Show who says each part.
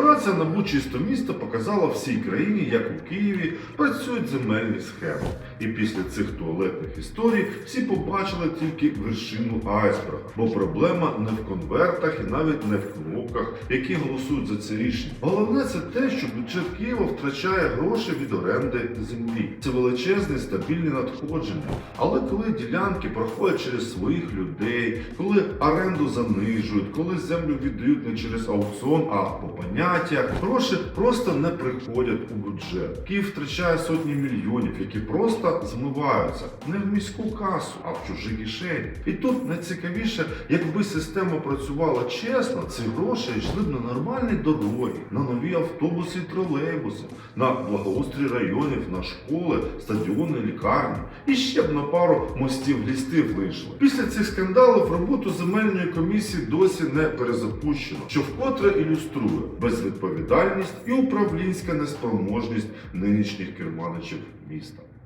Speaker 1: Операція НАБУ «Чисто місто показала всій країні, як у Києві працюють земельні схеми. І після цих туалетних історій всі побачили тільки вершину айсберга. Бо проблема не в конвертах і навіть не в кнопках, які голосують за це рішення. Головне це те, що бюджет Києва втрачає гроші від оренди землі. Це величезне стабільне надходження. Але коли ділянки проходять через своїх людей, коли оренду занижують, коли землю віддають не через аукціон, а по поняттях, гроші просто не приходять у бюджет. Київ втрачає сотні мільйонів, які просто змиваються не в міську касу, а в чужі кишені. І тут найцікавіше, якби система працювала чесно, ці гроші йшли б на нормальні дороги, на нові автобуси і тролейбуси, на благоустрій районів, на школи, стадіони, лікарні. І ще б на пару мостів лістів вийшло. Після цих скандалів роботу земельної комісії досі не перезапущено, що вкотре ілюструє безвідповідальність і управлінська неспроможність нинішніх керманичів міста.